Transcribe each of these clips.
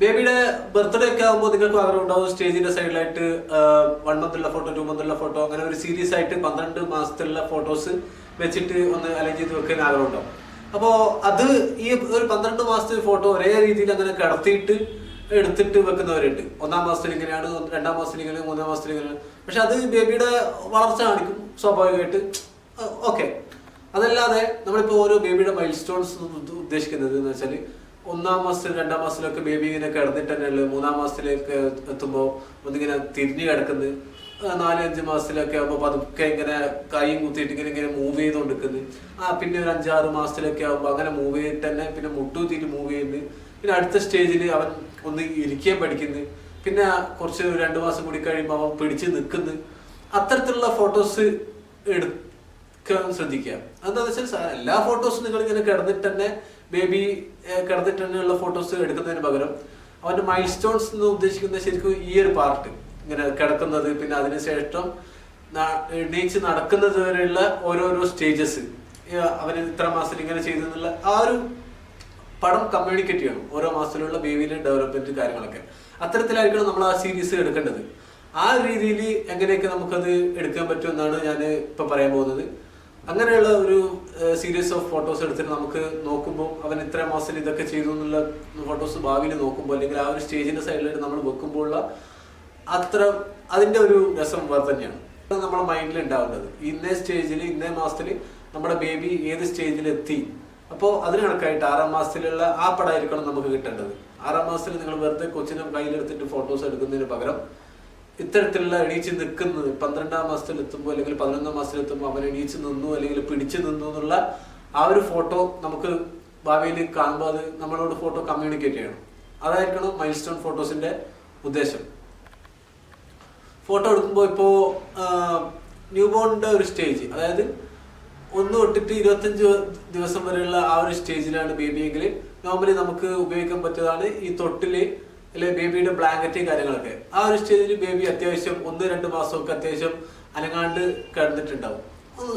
ബേബിയുടെ ബർത്ത്ഡേ ഒക്കെ ആകുമ്പോൾ നിങ്ങൾക്ക് ആഗ്രഹം ഉണ്ടാവും സ്റ്റേജിന്റെ സൈഡിലായിട്ട് വൺ ഉള്ള ഫോട്ടോ ടു ഉള്ള ഫോട്ടോ അങ്ങനെ ഒരു സീരീസ് ആയിട്ട് പന്ത്രണ്ട് മാസത്തിലുള്ള ഫോട്ടോസ് വെച്ചിട്ട് ഒന്ന് അലൈൻ ചെയ്ത് വെക്കാൻ ആഗ്രഹം ഉണ്ടാവും. അപ്പോൾ അത് ഈ ഒരു പന്ത്രണ്ട് മാസത്തെ ഫോട്ടോ ഒരേ രീതിയിൽ അങ്ങനെ കടത്തിയിട്ട് എടുത്തിട്ട് വെക്കുന്നവരുണ്ട്. ഒന്നാം മാസത്തിൽ ഇങ്ങനെയാണ് രണ്ടാം മാസത്തിൽ ഇങ്ങനെ മൂന്നാം മാസത്തിൽ ഇങ്ങനെയാണ് പക്ഷെ അത് ബേബിയുടെ വളർച്ച കാണിക്കും സ്വാഭാവികമായിട്ട്. ഓക്കെ അതല്ലാതെ നമ്മളിപ്പോൾ ഓരോ ബേബിയുടെ മൈൽ സ്റ്റോൺസ് ഉദ്ദേശിക്കുന്നത് എന്ന് വെച്ചാൽ ഒന്നാം മാസത്തിൽ രണ്ടാം മാസത്തിലൊക്കെ ബേബി ഇങ്ങനെ കിടന്നിട്ട് തന്നെയല്ലേ മൂന്നാം മാസത്തിലേക്ക് എത്തുമ്പോൾ ഒന്നിങ്ങനെ തിരിഞ്ഞു കിടക്കുന്നത് നാല് അഞ്ച് മാസത്തിലൊക്കെ ആകുമ്പോൾ പതുക്കെ ഇങ്ങനെ കൈയും കുത്തിയിട്ട് ഇങ്ങനെ ഇങ്ങനെ മൂവ് ചെയ്തുകൊണ്ടിരിക്കുന്നത് ആ പിന്നെ ഒരു അഞ്ചാറ് മാസത്തിലൊക്കെ ആകുമ്പോൾ അങ്ങനെ മൂവ് ചെയ്തിട്ട് തന്നെ പിന്നെ മുട്ടുകുത്തിയിട്ട് മൂവ് ചെയ്യുന്നത് പിന്നെ അടുത്ത സ്റ്റേജിൽ അവൻ ഒന്ന് ഇരിക്കാൻ പഠിക്കുന്നത് പിന്നെ കുറച്ച് രണ്ട് മാസം കൂടി കഴിയുമ്പോൾ അവൻ പിടിച്ച് നിൽക്കുന്നത് അത്തരത്തിലുള്ള ഫോട്ടോസ് എടുക്കാൻ ശ്രദ്ധിക്കുക. എന്താണെന്ന് വെച്ചാൽ എല്ലാ ഫോട്ടോസും നിങ്ങൾ ഇങ്ങനെ കിടന്നിട്ട് തന്നെ ബേബി കിടന്നിട്ട് തന്നെയുള്ള ഫോട്ടോസ് എടുക്കുന്നതിന് പകരം അവന്റെ മൈൽ സ്റ്റോൺസ് എന്ന് ഉദ്ദേശിക്കുന്ന ശരിക്കും ഈ ഒരു പാർട്ട് ഇങ്ങനെ കിടക്കുന്നത് പിന്നെ അതിനുശേഷം എണീച്ച് നടക്കുന്നത് വരെയുള്ള ഓരോരോ സ്റ്റേജസ് അവന് ഇത്ര മാസത്തിൽ ഇങ്ങനെ ചെയ്തു എന്നുള്ള ആ ഒരു പടം കമ്മ്യൂണിക്കേറ്റ് ചെയ്യണം ഓരോ മാസത്തിലുള്ള ബേബിയിലെ ഡെവലപ്മെന്റ് കാര്യങ്ങളൊക്കെ. അത്തരത്തിലായിരിക്കണം നമ്മൾ ആ സീരീസ് എടുക്കേണ്ടത്. ആ രീതിയിൽ എങ്ങനെയൊക്കെ നമുക്കത് എടുക്കാൻ പറ്റുമെന്നാണ് ഞാൻ ഇപ്പൊ പറയാൻ പോകുന്നത്. അങ്ങനെയുള്ള ഒരു സീരീസ് ഓഫ് ഫോട്ടോസ് എടുത്തിട്ട് നമുക്ക് നോക്കുമ്പോൾ അവൻ ഇത്ര മാസത്തിൽ ഇതൊക്കെ ചെയ്തു എന്നുള്ള ഫോട്ടോസ് ഭാവിയിൽ നോക്കുമ്പോൾ അല്ലെങ്കിൽ ആ ഒരു സ്റ്റേജിന്റെ സൈഡിലായിട്ട് നമ്മൾ വെക്കുമ്പോഴുള്ള അത്ര അതിന്റെ ഒരു രസം വേറെ തന്നെയാണ്. നമ്മുടെ മൈൻഡിൽ ഉണ്ടാവേണ്ടത് ഇന്നേ സ്റ്റേജിൽ ഇന്നേ മാസത്തിൽ നമ്മുടെ ബേബി ഏത് സ്റ്റേജിൽ എത്തി? അപ്പോൾ അതിന് കണക്കായിട്ട് ആറാം മാസത്തിലുള്ള ആ പടമായിരിക്കണം നമുക്ക് കിട്ടേണ്ടത്. ആറാം മാസത്തിൽ നിങ്ങൾ വെറുതെ കൊച്ചിനെ കയ്യിലെടുത്തിട്ട് ഫോട്ടോസ് എടുക്കുന്നതിന് പകരം ഇത്തരത്തിലുള്ള എണീച്ച് നിൽക്കുന്നത് പന്ത്രണ്ടാം മാസത്തിൽ എത്തുമ്പോൾ അല്ലെങ്കിൽ പതിനൊന്നാം മാസത്തിൽ എത്തുമ്പോൾ അവൻ എണീച്ച് നിന്നു അല്ലെങ്കിൽ പിടിച്ച് നിന്നു എന്നുള്ള ആ ഒരു ഫോട്ടോ നമുക്ക് ഭാവിയിൽ കാണുമ്പോൾ അത് നമ്മളോട് ഫോട്ടോ കമ്മ്യൂണിക്കേറ്റ് ചെയ്യണം. അതായിരിക്കണം മൈൽ സ്റ്റോൺ ഫോട്ടോസിന്റെ ഉദ്ദേശം. ഫോട്ടോ എടുക്കുമ്പോൾ ഇപ്പോൾ ന്യൂ ബോണിന്റെ ഒരു സ്റ്റേജ് അതായത് ഒന്ന് തൊട്ടിട്ട് ഇരുപത്തഞ്ച് ദിവസം വരെയുള്ള ആ ഒരു സ്റ്റേജിലാണ് ബേബി എങ്കിൽ നോർമലി നമുക്ക് ഉപയോഗിക്കാൻ പറ്റിയതാണ് ഈ തൊട്ടിൽ അല്ലെ ബേബിയുടെ ബ്ലാങ്കറ്റ് കാര്യങ്ങളൊക്കെ. ആ ഒരു സ്റ്റേജിൽ ബേബി അത്യാവശ്യം ഒന്ന് രണ്ട് മാസമൊക്കെ അത്യാവശ്യം അനങ്ങാണ്ട് കിടന്നിട്ടുണ്ടാവും.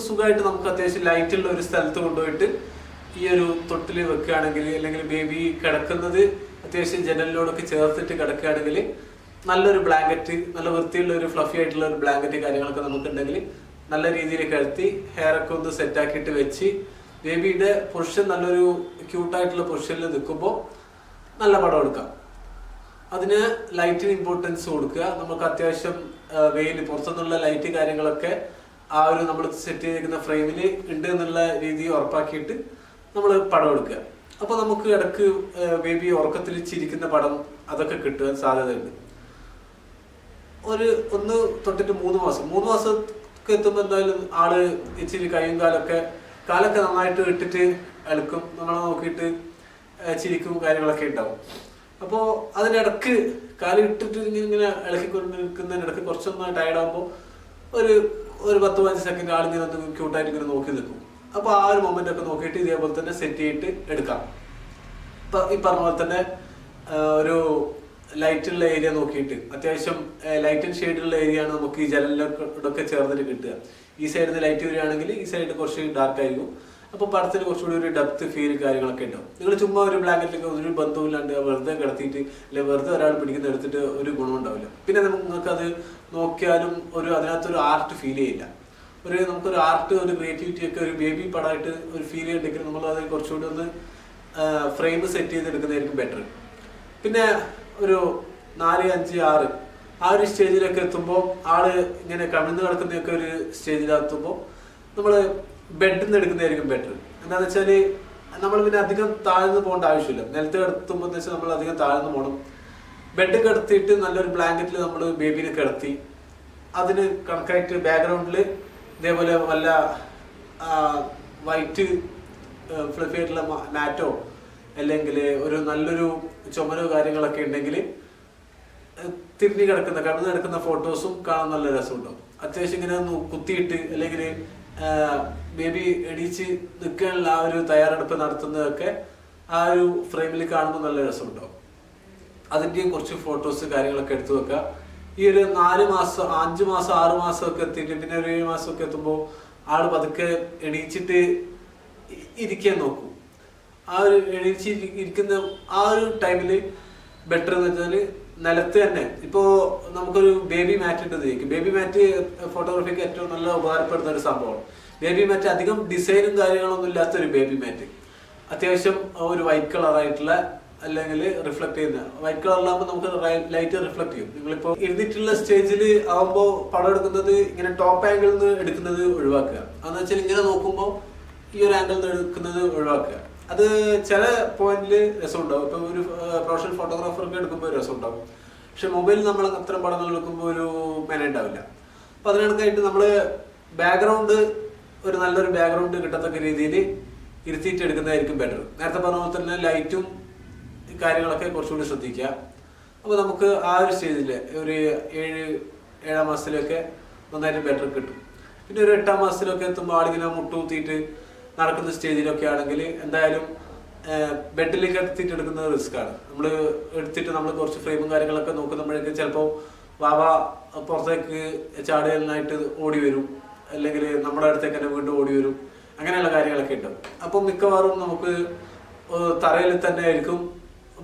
സുഖമായിട്ട് നമുക്ക് അത്യാവശ്യം ലൈറ്റുള്ള ഒരു സ്ഥലത്ത് കൊണ്ടുപോയിട്ട് ഈ ഒരു തൊട്ടിൽ വെക്കുകയാണെങ്കിൽ അല്ലെങ്കിൽ ബേബി കിടക്കുന്നത് അത്യാവശ്യം ജനലിനോടൊക്കെ ചേർത്തിട്ട് കിടക്കുകയാണെങ്കിൽ നല്ലൊരു ബ്ലാങ്കറ്റ് നല്ല വൃത്തിയുള്ള ഒരു ഫ്ലഫി ആയിട്ടുള്ള ഒരു ബ്ലാങ്കറ്റ് കാര്യങ്ങളൊക്കെ നമുക്കുണ്ടെങ്കിൽ നല്ല രീതിയിൽ കഴുത്തി ഹെയർ ഒക്കെ ഒന്ന് സെറ്റ് ആക്കിയിട്ട് വെച്ച് ബേബിയുടെ പൊസിഷൻ നല്ലൊരു ക്യൂട്ടായിട്ടുള്ള പൊസിഷനിൽ നിൽക്കുമ്പോൾ നല്ല പടം എടുക്കാം. അതിന് ലൈറ്റിന് ഇമ്പോർട്ടൻസ് കൊടുക്കുക. നമുക്ക് അത്യാവശ്യം വെയിൽ പുറത്തുനിന്നുള്ള ലൈറ്റ് കാര്യങ്ങളൊക്കെ ആ ഒരു നമ്മൾ സെറ്റ് ചെയ്തിരിക്കുന്ന ഫ്രെയിമിൽ ഉണ്ട് എന്നുള്ള രീതി ഉറപ്പാക്കിയിട്ട് നമ്മൾ പടം എടുക്കുക. അപ്പോൾ നമുക്ക് ഇടയ്ക്ക് ബേബി ഉറക്കത്തിൽ ചിരിക്കുന്ന പടം അതൊക്കെ കിട്ടാൻ സാധ്യതയുണ്ട്. ഒരു ഒന്ന് തൊട്ടിട്ട് മൂന്ന് മാസം. മൂന്ന് മാസമൊക്കെ എത്തുമ്പോൾ എന്തായാലും ആൾ ഇച്ചിരി കൈയും കാലൊക്കെ കാലൊക്കെ നന്നായിട്ട് ഇട്ടിട്ട് എടുക്കും. നമ്മളെ നോക്കിയിട്ട് ചിരിക്കും കാര്യങ്ങളൊക്കെ ഉണ്ടാവും. അപ്പോൾ അതിനിടക്ക് കാൽ ഇട്ടിട്ട് ഇങ്ങനെ ഇളക്കിക്കൊണ്ട് നിൽക്കുന്നതിനിടക്ക് കുറച്ചൊന്ന് ടയർഡ് ആകുമ്പോൾ ഒരു ഒരു പത്ത് പതിനഞ്ച് സെക്കൻഡ് ആളിങ്ങനെ ഒന്ന് ക്യൂട്ടായിട്ട് ഇങ്ങനെ നോക്കി നിൽക്കും. അപ്പോൾ ആ ഒരു മൊമെന്റ് ഒക്കെ നോക്കിയിട്ട് ഇതേപോലെ തന്നെ സെറ്റ് ചെയ്തിട്ട് എടുക്കാം. ഇപ്പൊ ഈ പറഞ്ഞ പോലെ തന്നെ ഒരു ലൈറ്റുള്ള ഏരിയ നോക്കിയിട്ട് അത്യാവശ്യം ലൈറ്റ് ആൻഡ് ഷെയ്ഡുള്ള ഏരിയ ആണ് നമുക്ക് ഈ ജനലിലൊക്കെ ചേർന്നിട്ട് കിട്ടുക. ഈ സൈഡിൽ നിന്ന് ലൈറ്റ് വരികയാണെങ്കിൽ ഈ സൈഡ് കുറച്ച് ഡാർക്ക് ആയിരിക്കും. അപ്പൊ പടത്തിന് കുറച്ചുകൂടി ഒരു ഡെപ്ത് ഫീൽ കാര്യങ്ങളൊക്കെ ഉണ്ടാവും. നിങ്ങൾ ചുമ്മാ ഒരു ബ്ലാങ്കറ്റിലൊക്കെ ഒരു ബന്ധവുമില്ലാണ്ട് വെറുതെ കിടത്തിയിട്ട് അല്ലെങ്കിൽ വെറുതെ ഒരാൾ പിടിക്കുന്ന എടുത്തിട്ട് ഒരു ഗുണം ഉണ്ടാവില്ല. പിന്നെ നിങ്ങൾക്ക് അത് നോക്കിയാലും ഒരു അതിനകത്തൊരു ആർട്ട് ഫീൽ ചെയ്യില്ല. ഒരു നമുക്കൊരു ആർട്ട് ഒരു ക്രിയേറ്റിവിറ്റി ഒക്കെ ഒരു ബേബി പടമായിട്ട് ഒരു ഫീൽ ചെയ്യണ്ടെങ്കിൽ നമ്മൾ അത് കുറച്ചുകൂടി ഒന്ന് ഫ്രെയിം സെറ്റ് ചെയ്തെടുക്കുന്നതായിരിക്കും ബെറ്റർ പിന്നെ ഒരു നാല് അഞ്ച് ആറ് ആ ഒരു സ്റ്റേജിലൊക്കെ എത്തുമ്പോൾ ആൾ ഇങ്ങനെ കമിഴ്ന്ന് കിടക്കുന്നതൊക്കെ ഒരു സ്റ്റേജിലെത്തുമ്പോൾ നമ്മൾ ബെഡിൽ നിന്ന് എടുക്കുന്നതായിരിക്കും ബെറ്റർ എന്താണെന്ന് വെച്ചാൽ നമ്മൾ പിന്നെ അധികം താഴ്ന്നു പോകേണ്ട ആവശ്യമില്ല. നിലത്ത് കിടത്തുമ്പോൾ എന്ന് വെച്ചാൽ നമ്മൾ അധികം താഴ്ന്നു പോകണം ബെഡ് കിടത്തിയിട്ട് നല്ലൊരു ബ്ലാങ്കറ്റിൽ നമ്മൾ ബേബിനെ കിടത്തി അതിന് കണക്കായിട്ട് ബാക്ക്ഗ്രൗണ്ടിൽ ഇതേപോലെ വല്ല വൈറ്റ് ഫ്ലഫി ആയിട്ടുള്ള മാറ്റോ അല്ലെങ്കിൽ ഒരു നല്ലൊരു ചുമരോ കാര്യങ്ങളൊക്കെ ഉണ്ടെങ്കിൽ തിരിഞ്ഞ് കിടക്കുന്ന കടന്നു കിടക്കുന്ന ഫോട്ടോസും കാണാൻ നല്ല രസമുണ്ടാവും. അത്യാവശ്യം ഇങ്ങനെ കുത്തിയിട്ട് അല്ലെങ്കിൽ ബേബി എണീച്ച് നിൽക്കാനുള്ള ആ ഒരു തയ്യാറെടുപ്പ് നടത്തുന്നതൊക്കെ ആ ഒരു ഫ്രെയിമിൽ കാണുമ്പോൾ നല്ല രസമുണ്ടാവും. അതിന്റെയും കുറച്ച് ഫോട്ടോസ് കാര്യങ്ങളൊക്കെ എടുത്തു വെക്കുക ഈ ഒരു നാല് മാസം അഞ്ച് മാസം ആറ് മാസം ഒക്കെ എത്തിയിട്ട് പിന്നെ ഒരു ഏഴ് മാസം ഒക്കെ എത്തുമ്പോൾ ആൾ പതുക്കെ എണീച്ചിട്ട് ഇരിക്കാൻ നോക്കും. ആ ഒരു എണീച്ച് ഇരിക്കുന്ന ആ ഒരു ടൈമിൽ ബെറ്റർ എന്ന് വെച്ചാൽ നിലത്ത് തന്നെ. ഇപ്പോ നമുക്കൊരു ബേബി മാറ്റ് ഉണ്ട് ചോദിക്കും ബേബി മാറ്റ് ഫോട്ടോഗ്രാഫിക്ക് ഏറ്റവും നല്ല ഉപകാരപ്പെടുന്ന ഒരു സംഭവമാണ് ബേബി മാറ്റ് അധികം ഡിസൈനും കാര്യങ്ങളൊന്നും ഇല്ലാത്ത ഒരു ബേബി മാറ്റ് അത്യാവശ്യം ഒരു വൈറ്റ് കളറായിട്ടുള്ള അല്ലെങ്കിൽ റിഫ്ലക്ട് ചെയ്യുന്ന. വൈറ്റ് കളറിലാകുമ്പോൾ നമുക്ക് ലൈറ്റ് റിഫ്ലക്ട് ചെയ്യും. നിങ്ങളിപ്പോ ഇരുന്നിട്ടുള്ള സ്റ്റേജിൽ ആകുമ്പോൾ പടം എടുക്കുന്നത് ഇങ്ങനെ ടോപ്പ് ആംഗിളിൽ നിന്ന് എടുക്കുന്നത് ഒഴിവാക്കുക. അതെന്ന് വെച്ചാൽ ഇങ്ങനെ നോക്കുമ്പോൾ ഈ ഒരു ആംഗിളിൽ നിന്ന് എടുക്കുന്നത് ഒഴിവാക്കുക. അത് ചില പോയിന്റിൽ രസമുണ്ടാവും. ഇപ്പൊ ഒരു പ്രൊഫഷണൽ ഫോട്ടോഗ്രാഫർക്ക് എടുക്കുമ്പോൾ രസമുണ്ടാവും. പക്ഷെ മൊബൈൽ നമ്മൾ അത്തരം പടങ്ങൾ എടുക്കുമ്പോൾ ഒരു മെന ഉണ്ടാവില്ല. അപ്പൊ അതിനടുക്കായിട്ട് നമ്മൾ ബാക്ക്ഗ്രൗണ്ട് ഒരു നല്ലൊരു ബാക്ക്ഗ്രൗണ്ട് കിട്ടത്തക്ക രീതിയിൽ ഇരുത്തിയിട്ട് എടുക്കുന്നതായിരിക്കും ബെറ്റർ നേരത്തെ പറഞ്ഞ പോലെ തന്നെ ലൈറ്റും കാര്യങ്ങളൊക്കെ കുറച്ചുകൂടി ശ്രദ്ധിക്കുക. അപ്പോൾ നമുക്ക് ആ ഒരു സ്റ്റേജിൽ ഒരു ഏഴ് ഏഴാം മാസത്തിലൊക്കെ നന്നായിട്ട് ബെറ്റർ കിട്ടും. പിന്നെ ഒരു എട്ടാം മാസത്തിലൊക്കെ എത്തുമ്പോൾ ആളിങ്ങനെ മുട്ടുകുത്തിയിട്ട് നടക്കുന്ന സ്റ്റേജിലൊക്കെ ആണെങ്കിൽ എന്തായാലും ബെഡിലേക്ക് എടുത്തിട്ട് എടുക്കുന്നത് റിസ്ക് ആണ്. നമ്മൾ എടുത്തിട്ട് നമ്മൾ കുറച്ച് ഫ്രെയിമും കാര്യങ്ങളൊക്കെ നോക്കുമ്പോഴേക്ക് ചിലപ്പോൾ വാവ പുറത്തേക്ക് ചാടുകളിലായിട്ട് ഓടി വരും. അല്ലെങ്കിൽ നമ്മുടെ അടുത്തേക്ക് തന്നെ വീണ്ടും ഓടി വരും. അങ്ങനെയുള്ള കാര്യങ്ങളൊക്കെ ഉണ്ട്. അപ്പോൾ മിക്കവാറും നമുക്ക് തറയിൽ തന്നെ ആയിരിക്കും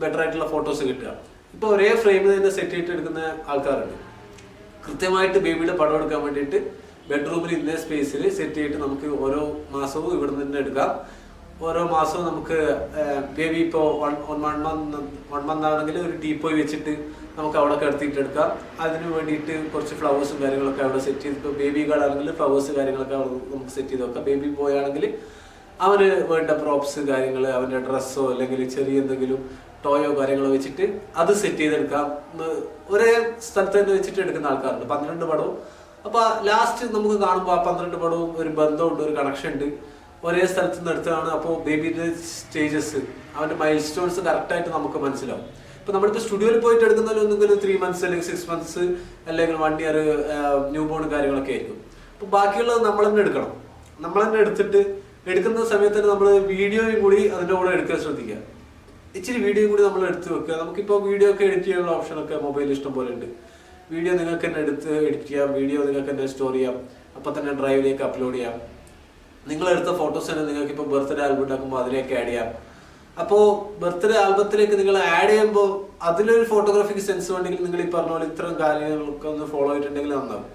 ബെറ്റർ ആയിട്ടുള്ള ഫോട്ടോസ് കിട്ടുക. ഇപ്പോൾ ഒരേ ഫ്രെയിമിൽ തന്നെ സെറ്റ് ചെയ്തിട്ട് എടുക്കുന്ന ആൾക്കാരുണ്ട്. കൃത്യമായിട്ട് ബേബിയുടെ പടം എടുക്കാൻ വേണ്ടിയിട്ട് ബെഡ്റൂമിൽ ഇന്ന സ്പേസിൽ സെറ്റ് ചെയ്തിട്ട് നമുക്ക് ഓരോ മാസവും ഇവിടെ നിന്ന് എടുക്കാം. ഓരോ മാസവും നമുക്ക് ബേബി ഇപ്പോൾ one one month one month ആണെങ്കിൽ ഒരു ഡീപ്പോയി വെച്ചിട്ട് നമുക്ക് അവിടെ കിടത്തിയിട്ട് എടുക്കാം. അതിന് വേണ്ടിയിട്ട് കുറച്ച് ഫ്ലവേഴ്സും കാര്യങ്ങളൊക്കെ അവിടെ സെറ്റ് ചെയ്ത് ഇപ്പോൾ ബേബി ഗാർഡ് ആണെങ്കിൽ ഫ്ലവേഴ്സ് കാര്യങ്ങളൊക്കെ അവിടെ നമുക്ക് സെറ്റ് ചെയ്ത് വെക്കാം. ബേബി ബോയ് ആണെങ്കിൽ അവന് വേണ്ട പ്രോപ്സ് കാര്യങ്ങൾ അവന്റെ ഡ്രസ്സോ അല്ലെങ്കിൽ ചെറിയ എന്തെങ്കിലും ടോയോ കാര്യങ്ങളോ വെച്ചിട്ട് അത് സെറ്റ് ചെയ്തെടുക്കാം. ഒരേ സ്ഥലത്ത് തന്നെ വെച്ചിട്ട് എടുക്കുന്ന ആൾക്കാരുണ്ട്. പന്ത്രണ്ട് പടവും അപ്പൊ ലാസ്റ്റ് നമുക്ക് കാണുമ്പോൾ ആ പന്ത്രണ്ട് പടവും ഒരു ബന്ധമുണ്ട് ഒരു കണക്ഷൻ ഉണ്ട്. ഒരേ സ്ഥലത്ത് നിന്ന് എടുത്തതാണ് അപ്പോൾ ബേബിയുടെ സ്റ്റേജസ് അവന്റെ മൈൽ സ്റ്റോൺസ് കറക്റ്റായിട്ട് നമുക്ക് മനസ്സിലാവും. ഇപ്പൊ നമ്മളിപ്പോ സ്റ്റുഡിയോയിൽ പോയിട്ട് എടുക്കുന്നതിൽ ഒന്നെങ്കിലും ത്രീ മന്ത്സ് അല്ലെങ്കിൽ സിക്സ് മന്ത്സ് അല്ലെങ്കിൽ വൺ ഇയർ ന്യൂ ബോൺ കാര്യങ്ങളൊക്കെ ആയിരിക്കും. അപ്പൊ ബാക്കിയുള്ളത് നമ്മൾ തന്നെ എടുക്കണം. നമ്മൾ തന്നെ എടുത്തിട്ട് എടുക്കുന്ന സമയത്ത് തന്നെ നമ്മൾ വീഡിയോയും കൂടി അതിന്റെ കൂടെ എടുക്കാൻ ശ്രദ്ധിക്കുക. ഇച്ചിരി വീഡിയോ കൂടി നമ്മൾ എടുത്ത് വെക്കുക. നമുക്കിപ്പോൾ വീഡിയോ ഒക്കെ എഡിറ്റ് ചെയ്യാനുള്ള ഓപ്ഷനൊക്കെ മൊബൈലിൽ ഇഷ്ടം പോലെ ഉണ്ട്. വീഡിയോ നിങ്ങൾക്ക് തന്നെ എടുത്ത് എഡിറ്റ് ചെയ്യാം വീഡിയോ നിങ്ങൾക്ക് തന്നെ സ്റ്റോർ ചെയ്യാം അപ്പം തന്നെ ഡ്രൈവിലേക്ക് അപ്ലോഡ് ചെയ്യാം. നിങ്ങളെടുത്ത ഫോട്ടോസ് തന്നെ നിങ്ങൾക്ക് ഇപ്പോൾ ബർത്ത്ഡേ ആൽബം ഉണ്ടാക്കുമ്പോൾ അതിലേക്ക് ആഡ് ചെയ്യാം. അപ്പോൾ ബർത്ത്ഡേ ആൽബത്തിലേക്ക് നിങ്ങൾ ആഡ് ചെയ്യുമ്പോൾ അതിലൊരു ഫോട്ടോഗ്രാഫിക് സെൻസ് വേണമെങ്കിൽ നിങ്ങൾ ഈ പറഞ്ഞ പോലെ ഇത്തരം കാര്യങ്ങളൊക്കെ ഒന്ന് ഫോളോ ചെയ്തിട്ടുണ്ടെങ്കിൽ നന്നാവും.